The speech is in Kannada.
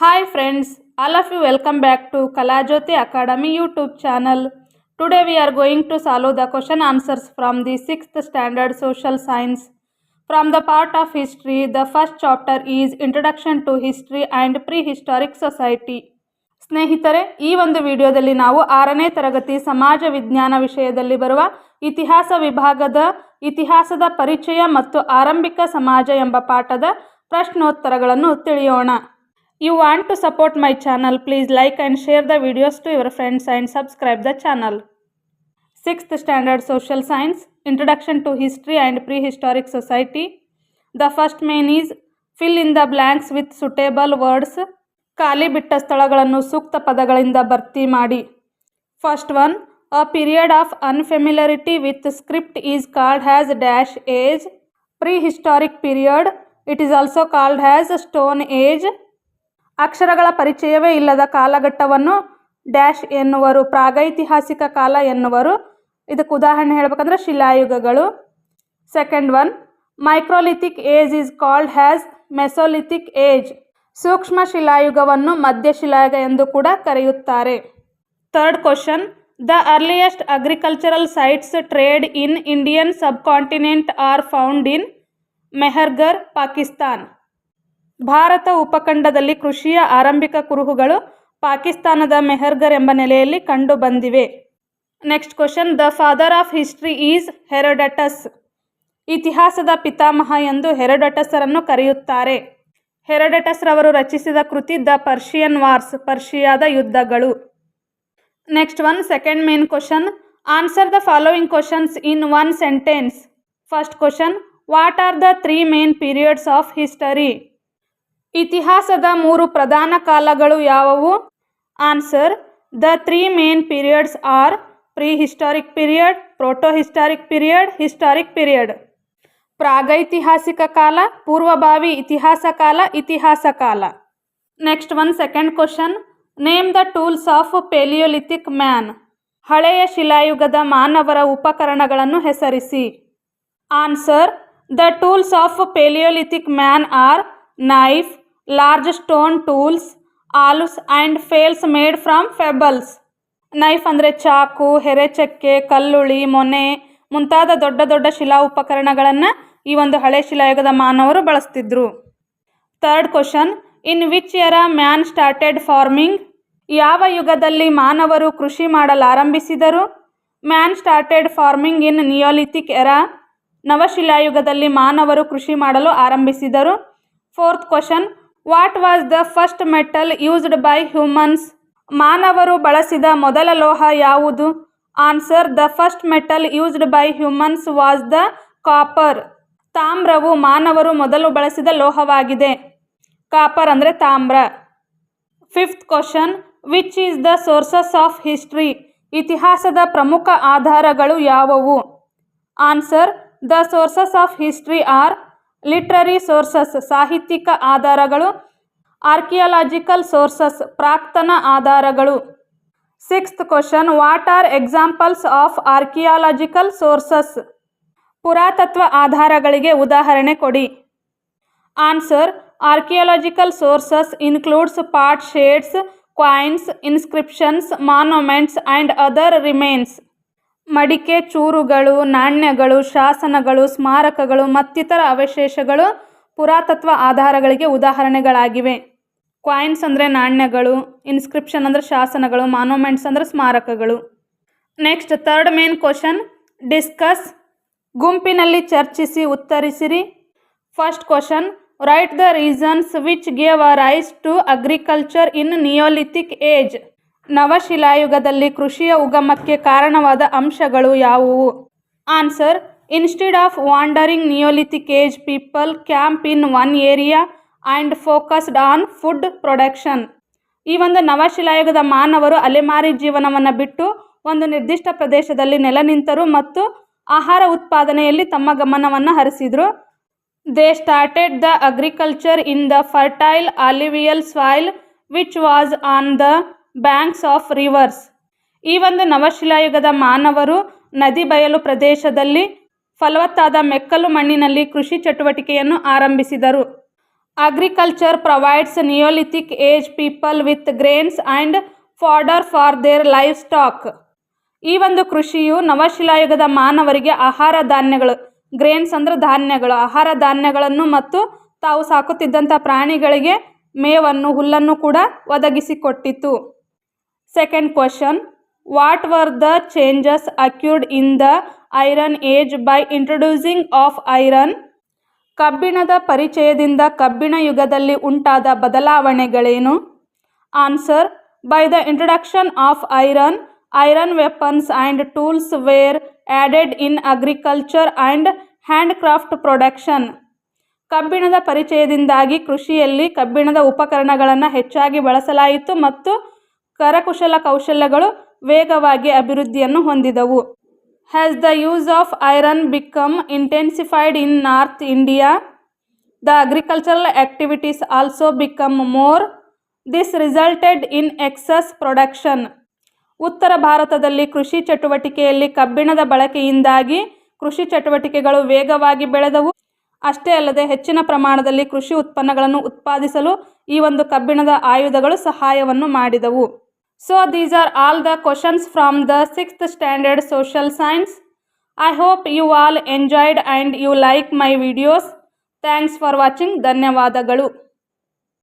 Hi friends, all of you welcome back to Kalajoti Academy YouTube channel. Today we are going to solve the question answers from the 6th standard social science. From the part of history, the first chapter is Introduction to History and Prehistoric Society. ಸ್ನೇಹಿತರೆ ಈ ಒಂದು ವಿಡಿಯೋದಲ್ಲಿ ನಾವು ಆರನೇ ತರಗತಿ ಸಮಾಜ ವಿಜ್ಞಾನ ವಿಷಯದಲ್ಲಿ ಬರುವ ಇತಿಹಾಸ ವಿಭಾಗದ ಇತಿಹಾಸದ ಪರಿಚಯ ಮತ್ತು ಆರಂಭಿಕ ಸಮಾಜ ಎಂಬ ಪಾಠದ ಪ್ರಶ್ನೋತ್ತರಗಳನ್ನು ತಿಳಿಯೋಣ you want to support my channel please like and share the videos to your friends and subscribe the channel sixth standard social science introduction to history and prehistoric society the first main is fill in the blanks with suitable words ಖಾಲಿ ಬಿಟ್ಟ ಸ್ಥಳಗಳನ್ನು ಸೂಕ್ತ ಪದಗಳಿಂದ ಭರ್ತಿ ಮಾಡಿ first one a period of unfamiliarity with script is called has dash age prehistoric period it is also called has stone age ಅಕ್ಷರಗಳ ಪರಿಚಯವೇ ಇಲ್ಲದ ಕಾಲಘಟ್ಟವನ್ನು ಡ್ಯಾಶ್ ಎನ್ನುವರು, ಪ್ರಾಗೈತಿಹಾಸಿಕ ಕಾಲ ಎನ್ನುವರು. ಇದಕ್ಕೆ ಉದಾಹರಣೆ ಹೇಳಬೇಕಂದ್ರೆ ಶಿಲಾಯುಗಗಳು. Second one, microlithic age is called has mesolithic age. ಸೂಕ್ಷ್ಮ ಶಿಲಾಯುಗವನ್ನು ಮಧ್ಯಶಿಲಾಯುಗ ಎಂದು ಕೂಡ ಕರೆಯುತ್ತಾರೆ. Third question, the earliest agricultural sites trade in Indian subcontinent are found in Mehrgarh Pakistan. Bharat ಉಪಖಂಡದಲ್ಲಿ ಕೃಷಿಯ ಆರಂಭಿಕ ಕುರುಹುಗಳು ಪಾಕಿಸ್ತಾನದ ಮೆಹರ್ಗರ್ ಎಂಬ ನೆಲೆಯಲ್ಲಿ ಕಂಡುಬಂದಿವೆ next question, the father of history is Herodotus ಇತಿಹಾಸದ ಪಿತಾಮಹ ಎಂದು ಹೆರೋಡಟಸರನ್ನು ಕರೆಯುತ್ತಾರೆ. ಹೆರೋಡಟಸ್ ರವರು ರಚಿಸಿದ ಕೃತಿ ದ ಪರ್ಷಿಯನ್ ವಾರ್ಸ್ ಪರ್ಷಿಯಾದ ಯುದ್ಧಗಳು. Next one, second main question, answer the following questions in one sentence first question, what are the three main periods of history ಇತಿಹಾಸದ ಮೂರು ಪ್ರಧಾನ ಕಾಲಗಳು ಯಾವುವು? Answer, the three main periods are prehistoric period protohistoric period historic period. ಪ್ರಾಗೈತಿಹಾಸಿಕ ಕಾಲ, ಪೂರ್ವಭಾವಿ ಇತಿಹಾಸ ಕಾಲ ಇತಿಹಾಸ ಕಾಲ. Next one second question, name the tools of paleolithic man. ಹಳೆಯ ಶಿಲಾಯುಗದ ಮಾನವರ ಉಪಕರಣಗಳನ್ನು ಹೆಸರಿಸಿ. Answer, the tools of paleolithic man are, knife large stone tools awls and flakes made from pebbles knife ಅಂದರೆ ಚಾಕು ಹೆರೆಚಕ್ಕೆ ಕಲ್ಲುಳಿ, ಮೊನೆ ಮುಂತಾದ ದೊಡ್ಡ ದೊಡ್ಡ ಶಿಲಾ ಉಪಕರಣಗಳನ್ನು ಈ ಒಂದು ಹಳೆ ಶಿಲಾಯುಗದ ಮಾನವರು ಬಳಸ್ತಿದ್ರು. Third question in which era man started farming ಯಾವ ಯುಗದಲ್ಲಿ ಮಾನವರು ಕೃಷಿ ಮಾಡಲಾರಂಭಿಸಿದರು? Man started farming in neolithic era ನವಶಿಲಾಯುಗದಲ್ಲಿ ಮಾನವರು ಕೃಷಿ ಮಾಡಲು ಆರಂಭಿಸಿದರು. Fourth question what was the first metal used by humans? ಮಾನವರು ಬಳಸಿದ ಮೊದಲ ಲೋಹ ಯಾವುದು? Answer, the first metal used by humans was the copper. ತಾಮ್ರವು ಮಾನವರು ಮೊದಲು ಬಳಸಿದ ಲೋಹವಾಗಿದೆ. ಕಾಪರ್ ಅಂದರೆ ತಾಮ್ರ. Fifth question, which is the sources of history? ಇತಿಹಾಸದ ಪ್ರಮುಖ ಆಧಾರಗಳು ಯಾವುವು? Answer, the sources of history are literary sources, ಸಾಹಿತ್ಯಿಕ ಆಧಾರಗಳು, ಆರ್ಕಿಯಾಲಜಿಕಲ್ ಸೋರ್ಸಸ್, ಪ್ರಾಕ್ತನ ಆಧಾರಗಳು. Sixth question, what are examples of archaeological sources? ಪುರಾತತ್ವ ಆಧಾರಗಳಿಗೆ ಉದಾಹರಣೆ ಕೊಡಿ. Answer, archaeological sources includes pot shards coins inscriptions monuments and other remains. ಮಡಿಕೆ, ಚೂರುಗಳು, ನಾಣ್ಯಗಳು, ಶಾಸನಗಳು, ಸ್ಮಾರಕಗಳು, ಮತ್ತಿತರ ಅವಶೇಷಗಳು ಪುರಾತತ್ವ ಆಧಾರಗಳಿಗೆ ಉದಾಹರಣೆಗಳಾಗಿವೆ. ಕ್ವಾಯಿನ್ಸ್ ಅಂದರೆ ನಾಣ್ಯಗಳು ಇನ್ಸ್ಕ್ರಿಪ್ಷನ್ ಅಂದರೆ ಶಾಸನಗಳು ಮಾನ್ಯುಮೆಂಟ್ಸ್ ಅಂದರೆ ಸ್ಮಾರಕಗಳು. Next third main question discuss ಗುಂಪಿನಲ್ಲಿ ಚರ್ಚಿಸಿ, ಉತ್ತರಿಸಿರಿ. First question write the reasons which gave a rise to agriculture in neolithic age ನವಶಿಲಾಯುಗದಲ್ಲಿ ಕೃಷಿಯ ಉಗಮಕ್ಕೆ ಕಾರಣವಾದ ಅಂಶಗಳು ಯಾವುವು? Answer, instead of wandering neolithic age people camp in one area and focused on food production. ಈ ಒಂದು ನವಶಿಲಾಯುಗದ ಮಾನವರು ಅಲೆಮಾರಿ ಜೀವನವನ್ನು ಬಿಟ್ಟು ಒಂದು ನಿರ್ದಿಷ್ಟ ಪ್ರದೇಶದಲ್ಲಿ ನೆಲ ನಿಂತರು ಮತ್ತು ಆಹಾರ ಉತ್ಪಾದನೆಯಲ್ಲಿ ತಮ್ಮ ಗಮನವನ್ನು ಹರಿಸಿದರು. They started the agriculture in the fertile alluvial soil, which was on the banks of rivers. ಈ ಒಂದು ನವಶಿಲಾಯುಗದ ಮಾನವರು ನದಿ ಬಯಲು ಪ್ರದೇಶದಲ್ಲಿ ಫಲವತ್ತಾದ ಮೆಕ್ಕಲು ಮಣ್ಣಿನಲ್ಲಿ ಕೃಷಿ ಚಟುವಟಿಕೆಯನ್ನು ಆರಂಭಿಸಿದರು. Agriculture provides neolithic age people with grains and fodder for their livestock. ಈ ಒಂದು ಕೃಷಿಯು ನವಶಿಲಾಯುಗದ ಮಾನವರಿಗೆ ಆಹಾರ ಧಾನ್ಯಗಳು, ಗ್ರೇನ್ಸ್ ಅಂದ್ರೆ ಧಾನ್ಯಗಳು, ಆಹಾರ ಧಾನ್ಯಗಳನ್ನು ಮತ್ತು ತಾವು ಸಾಕುತ್ತಿದ್ದಂಥ ಪ್ರಾಣಿಗಳಿಗೆ ಮೇವನ್ನು, ಹುಲ್ಲನ್ನು ಕೂಡ ಒದಗಿಸಿಕೊಟ್ಟಿತು. Second question what were the changes occurred in the iron age by introducing of iron ಕಬ್ಬಿಣದ ಪರಿಚಯದಿಂದ ಕಬ್ಬಿಣ ಯುಗದಲ್ಲಿ ಉಂಟಾದ ಬದಲಾವಣೆಗಳೇನು? Answer by the introduction of iron iron weapons and tools were added in agriculture and handcraft production ಕಬ್ಬಿಣದ ಪರಿಚಯದಿಂದಾಗಿ ಕೃಷಿಯಲ್ಲಿ ಕಬ್ಬಿಣದ ಉಪಕರಣಗಳನ್ನು ಹೆಚ್ಚಾಗಿ ಬಳಸಲಾಯಿತು ಮತ್ತು ಕರಕುಶಲ ಕೌಶಲ್ಯಗಳು ವೇಗವಾಗಿ ಅಭಿವೃದ್ಧಿಯನ್ನು ಹೊಂದಿದವು. Has the use of iron become intensified in north India the agricultural activities also become more this resulted in excess production ಉತ್ತರ ಭಾರತದಲ್ಲಿ ಕೃಷಿ ಚಟುವಟಿಕೆಯಲ್ಲಿ ಕಬ್ಬಿಣದ ಬಳಕೆಯಿಂದಾಗಿ ಕೃಷಿ ಚಟುವಟಿಕೆಗಳು ವೇಗವಾಗಿ ಬೆಳೆದವು. ಅಷ್ಟೇ ಅಲ್ಲದೆ ಹೆಚ್ಚಿನ ಪ್ರಮಾಣದಲ್ಲಿ ಕೃಷಿ ಉತ್ಪನ್ನಗಳನ್ನು ಉತ್ಪಾದಿಸಲು ಈ ಒಂದು ಕಬ್ಬಿಣದ ಆಯುಧಗಳು ಸಹಾಯವನ್ನು ಮಾಡಿದವು. so these are all the questions from the sixth standard social science I hope you all enjoyed and you like my videos thanks for watching ಧನ್ಯವಾದಗಳು